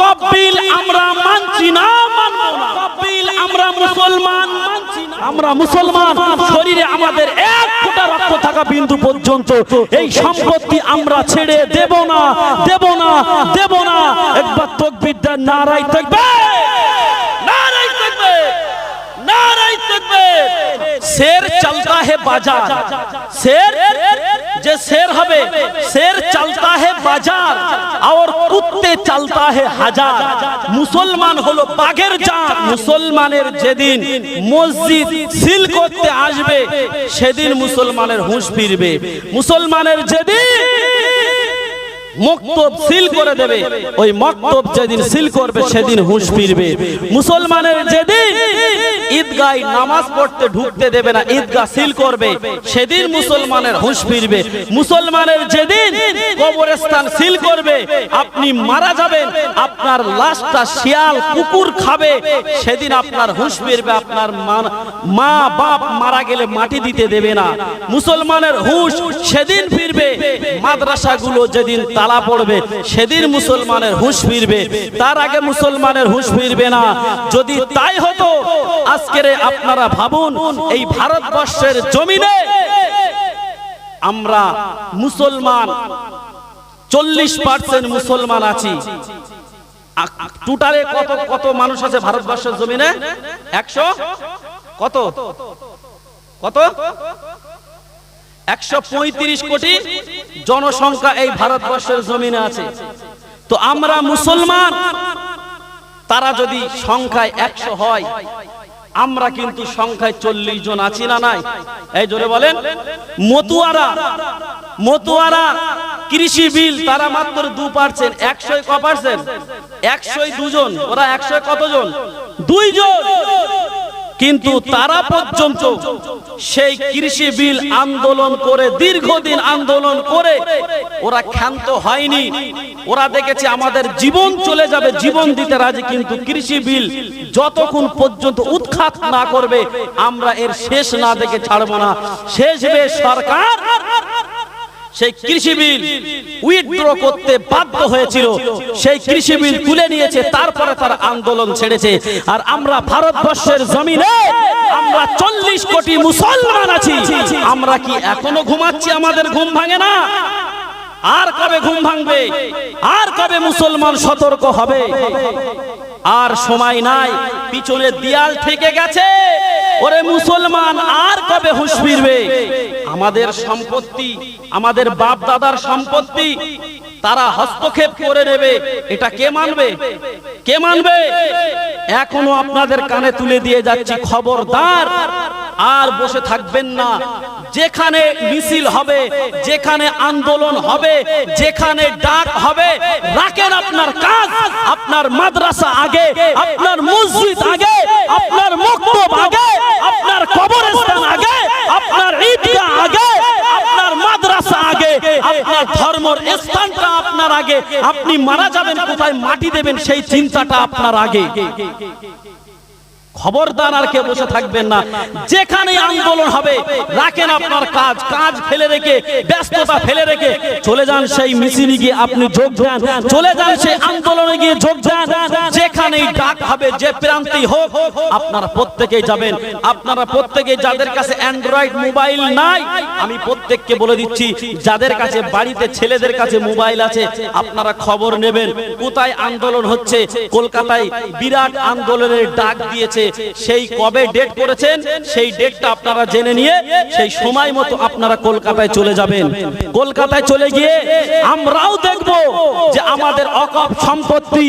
তকবিল আমরা মানছি না, মানব আমরা মুসলমান, মানছি না। আমরা মুসলমান, শরীরে আমাদের এক ফোঁটা রক্ত থাকা বিন্দু পর্যন্ত। এই সম্পত্তি আমরা ছেড়ে দেব না দেব না দেব না। একবার তকবিরটা নারাই থাকবে নারাই থাকবে নারাই থাকবে শের চলতা হে বাজার। শের যে শের হবে, শের চলতা হে বাজার আর কুত্তে চলতা হে হাজার। মুসলমান হলো বাঘের জাত, মুসলমানের যেদিন মসজিদ সিল করতে আসবে, সেদিন মুসলমানের হুঁশ ফিরবে। মুসলমানের যেদিন মক্তব সিল করে দেবে। ওই মক্তব যেদিন সিল করবে, সেদিন হুঁশ ফিরবে। মুসলমানের যেদিন ঈদগাহ নামাজ পড়তে ঢুকতে দেবে না, ঈদগাহ সিল করবে, সেদিন মুসলমানের হুঁশ ফিরবে। মুসলমানের যেদিন কবরস্থান সিল করবে, আপনি মারা যাবেন, আপনার লাশটা শিয়াল, কুকুর খাবে, সেদিন আপনার হুঁশ ফিরবে, আপনার মা- বাপ মারা গেলে মাটি দিতে দেবে না। মুসলমানের হুঁশ সেদিন ফিরবে, মাদ্রাসাগুলো যেদিন তালা পড়বে, সেদিন মুসলমানের হুঁশ ফিরবে, তার আগে মুসলমানের হুঁশ ফিরবে না। যদি তাই হতো, আজকের আপনারা ভাবুন, এই ভারতবর্ষের জমিনে আমরা মুসলমান চল্লিশ পার্সেন্ট মুসলমান আছি। টোটালে কত কত মানুষ আছে ভারতবর্ষের জমিনে? একশো? কত? কত? একশো পঁয়ত্রিশ কোটি জনসংখ্যা এই ভারতবর্ষের জমিনে আছে। তো আমরা মুসলমান, তারা যদি সংখ্যায় একশো হয়, আমরা কিন্তু সংখ্যায় চল্লিশ জন আছি না নাই? এই জোরে বলেন। মতুয়ারা মতুয়ারা কৃষি বিল, তারা মাত্র দু পার্সেন্ট একশো ক পার্সেন্ট? একশোই দুজন, ওরা একশো কতজন? দুইজন। কিন্তু তারা পর্যন্ত সেই কৃষি বিল আন্দোলন করে দীর্ঘদিন আন্দোলন করে ওরা ক্ষান্ত হয়নি। ওরা দেখেছে আমাদের জীবন চলে যাবে জীবন দিতে রাজি কিন্তু কৃষি বিল যতক্ষণ পর্যন্ত উৎখাত না করবে আমরা এর শেষ না দেখে ছাড়বো না। শেষ সরকার। সেই কৃষি বিল উইথড্র করতে বাধ্য হয়েছিল। সেই কৃষি বিল তুলে নিয়েছে, তারপরে তার আন্দোলন ছেড়েছে। আর আমরা ভারতবর্ষের জমিনে আমরা চল্লিশ কোটি মুসলমান আছি। আমরা কি এখনও ঘুমাচ্ছি? আমাদের ঘুম ভাঙে না? আর কবে ঘুম ভাঙবে? আর কবে মুসলমান সতর্ক হবে? আর সময় নাই, পিছনে দেয়াল থেকে গেছে। ওরে মুসলমান, আর কবে হুঁশ ফিরবে? আমাদের সম্পত্তি, আমাদের বাপ দাদার সম্পত্তি, তারা হস্তক্ষেপ করে নেবে। এটা কে মানবে? কে মানবে? এখনও আপনাদের কানে তুলে দিয়ে যাচ্ছি খবরদার। আর বসে থাকবেন না। যেখানে মিছিল হবে, যেখানে আন্দোলন হবে, যেখানে ডাক হবে, রাখেন আপনার কাজ, আপনার মাদ্রাসা আগে, আপনার মসজিদ আগে, আপনার মক্তব আগে, আপনার কবরস্থান আগে, আপনার ঈদগাহ আগে, আপনার মাদ্রাসা আগে, আপনার ধর্মের স্থানটা আপনার আগে, আপনি মারা যাবেন, কোথায় মাটি দেবেন, সেই চিন্তাটা আপনার আগে। খবরদার আর কে বসে থাকবেন না। যেখানে আন্দোলন হবে, রাখেন আপনার কাজ। কাজ ফেলে রেখে, ব্যস্ততা ফেলে রেখে চলে যান সেই মিছিলে গিয়ে আপনি যোগ দেন। চলে যান সেই আন্দোলনে গিয়ে যোগ দেন। যেখানেই ডাক হবে, যে প্রান্তি হোক, আপনারা প্রত্যেকেই যাবেন। আপনারা প্রত্যেকেই যাদের কাছে অ্যান্ড্রয়েড মোবাইল নাই, আমি প্রত্যেককে বলে দিচ্ছি, যাদের কাছে বাড়িতে ছেলেদের কাছে মোবাইল আছে, আপনারা খবর নেবেন। কোথায় আন্দোলন হচ্ছে? কলকাতায় বিরাট আন্দোলনের ডাক দিয়েছে। সেই কবে ডেট করেছেন? সেই ডেটটা আপনারা জেনে নিয়ে, সেই সময় মতো আপনারা কলকাতায় চলে যাবেন। কলকাতায় চলে গিয়ে আমরাও দেখব যে আমাদের অকপ সম্পত্তি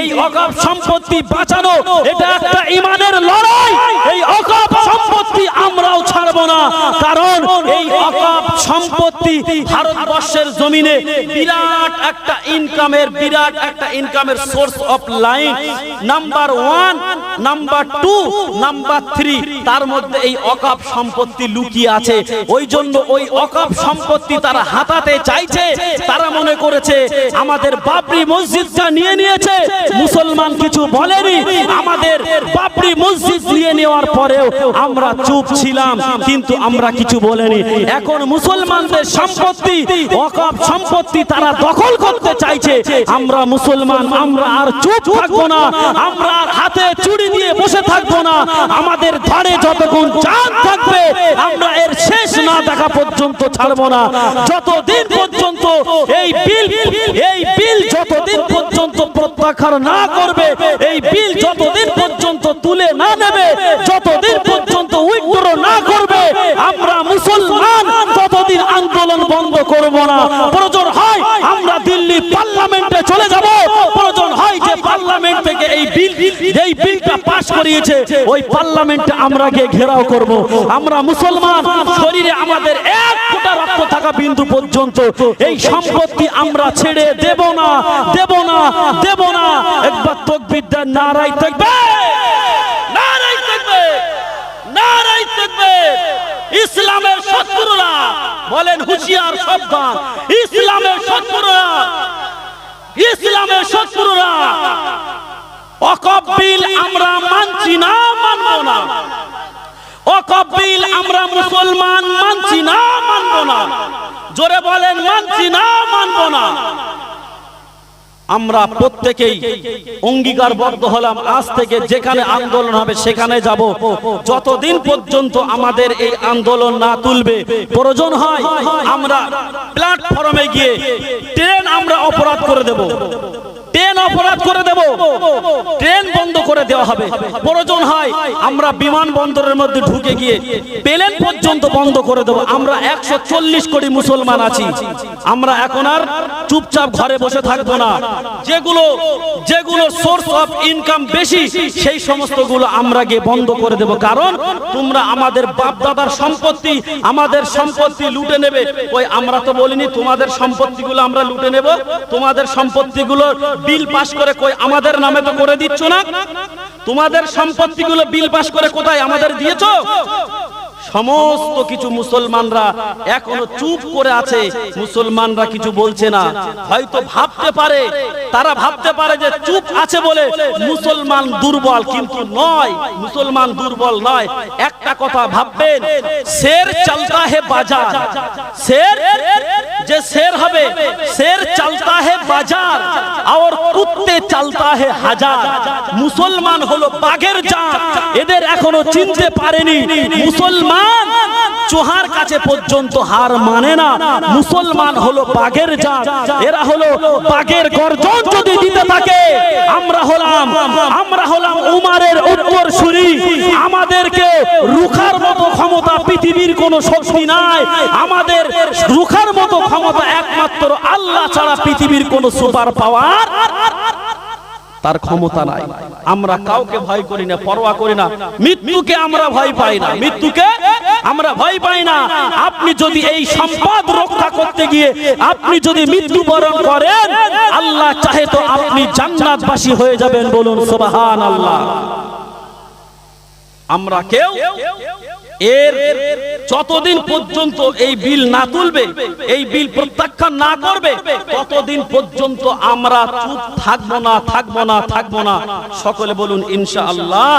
এই অকপ সম্পত্তি বাঁচানো এটা একটা ইমানের লড়াই এই অকপ সম্পত্তি আমরাও ছাড়ব না কারণ এই অকপ সম্পত্তি ভারতবর্ষের জমিনে বিরাট একটা ইনকামের বিরাট একটা ইনকামের source offline number one number two number three তার মধ্যে এই অকাপ সম্পত্তি লুকিয়ে আছে। ওই জন্য ওই অকাপ সম্পত্তি তারা হাতাতে চাইছে। তারা মনে করেছে, আমাদের বাবরি মসজিদটা নিয়ে নিয়েছে। মুসলমান কিছু বলেনি। আমাদের বাবরি মসজিদ নিয়ে নেওয়ার পরেও আমরা চুপ ছিলাম। কিন্তু আমরা কিছু বলেনি। এখন মুসলমান মুসলমানদের সম্পত্তি ওয়াকফ সম্পত্তি তারা দখল করতে চাইছে। আমরা মুসলমান, আমরা আর চুপ থাকব না। আমরা হাতে চুড়ি দিয়ে বসে থাকব না। আমাদের ঘরে যতক্ষণ চাঁদ থাকবে, আমরা এর শেষ না দেখা পর্যন্ত ছাড়বো না। যতদিন পর্যন্ত এই বিল এই বিল যতদিন পর্যন্ত প্রত্যাখ্যান না করবে, এই বিল যতদিন পর্যন্ত তুলে না নেবে, যতদিন পর্যন্ত উইথড্র না করবে আমরা মুসলমান ততদিন আন্দোলন বন্ধ করব না প্রয়োজন হয় আমরা দিল্লি পার্লামেন্টে চলে যাব প্রয়োজন হয় যে পার্লামেন্ট থেকে এই এই বিলটা পাস করিয়েছে ওই পার্লামেন্টে আমরা গিয়ে ঘেরাও করব। আমরা মুসলমান শরীরে আমাদের এক ফোঁটা রক্ত থাকা বিন্দু পর্যন্ত এই সম্পত্তি আমরা ছেড়ে দেব না দেব না দেব না। একবার তকবিদ্যার নারাই থাকবে নারাই থাকবে নারাই থাকবে ইসলামের শত্রুরা বলেন হুঁশিয়ার সাবধান ইসলামের শত্রুরা ইসলামের শত্রুরা অকবিল আমরা মানছি না, মানব না। অকবিল আমরা মুসলমান মানছি না, মানব না। জোরে বলেন, মানছি না, মানব না। আমরা প্রত্যেকেই অঙ্গীকারবদ্ধ হলাম। আজ থেকে যেখানে আন্দোলন হবে, সেখানে যাব। যতদিন পর্যন্ত আমাদের এই আন্দোলন না তুলবে, প্রয়োজন হয় আমরা প্ল্যাটফর্মে গিয়ে ট্রেন আমরা অপরাধ করে দেব। অপরাধ করে দেব। ট্রেন বন্ধ করে দেওয়া হবে। প্রয়োজন হয় আমরা বিমানবন্দরের মধ্যে ঢুকে গিয়ে প্লেন পর্যন্ত বন্ধ করে দেব। আমরা একশো চল্লিশ কোটি মুসলমান আছি। আমরা এখন আর চুপচাপ ঘরে বসে থাকব না। যেগুলো যেগুলো সোর্স অফ ইনকাম বেশি, সেই সমস্তগুলো আমরা গিয়ে বন্ধ করে দেব। কারণ তোমরা আমাদের বাপ দাদার সম্পত্তি, আমাদের সম্পত্তি লুটে নেবে। ওই আমরা তো বলিনি তোমাদের সম্পত্তিগুলো আমরা লুটে নেব। তোমাদের সম্পত্তিগুলো বিল পাস করে কই, আমাদের নামে তো করে দিচ্ছ না? তোমাদের সম্পত্তিগুলো বিল পাশ করে কোথায় আমাদের দিয়েছ? সমস্ত কিছু মুসলমানরা এখনও চুপ করে আছে, মুসলমানরা কিছু বলছে না। হয়তো ভাবতে পারে, তারা ভাবতে পারে যে চুপ আছে বলে মুসলমান দুর্বল, কিন্তু নয়, মুসলমান দুর্বল নয়। একটা কথা ভাববেন, শের চলতা হে বাজার, শের যে শের হবে, শের চালতা হে বাজার আর কুত্তে চালতা হে হাজার। মুসলমান হলো বাঘের জাত, এদের এখনও চিনতে পারেনি। মুসলমান চোহার কাছে পর্যন্ত হার মানে না। মুসলমান হলো বাঘের জাত। এরা হলো বাঘের গর্জন যদি দিতে থাকে, আমরা হলাম আমরা হলাম উমারের উত্তর সুরি আমাদেরকে রুখার মতো ক্ষমতা পৃথিবীর কোনো শক্তি নাই। আমাদের রুখার মতো ক্ষমতা একমাত্র আল্লাহ ছাড়া পৃথিবীর কোনো সুপার পাওয়ার তার ক্ষমতা নাই। আমরা কাউকে ভয় করি না, পরোয়া করি না। মৃত্যুকে আমরা ভয় পাই না। মৃত্যুকে আমরা ভয় পাই না। আপনি যদি এই সম্পদ রক্ষা করতে গিয়ে আপনি যদি মৃত্যু বরণ করেন, আল্লাহ চাহে তো আপনি জান্নাতবাসী হয়ে যাবেন বলুন, সুবহানাল্লাহ। আমরা কেউ এর যতদিন পর্যন্ত এই বিল না তুলবে, এই বিল প্রত্যাখ্যান না করবে, ততদিন পর্যন্ত আমরা চুপ থাকব না থাকব না থাকব না। সকলে বলুন, ইনশাআল্লাহ।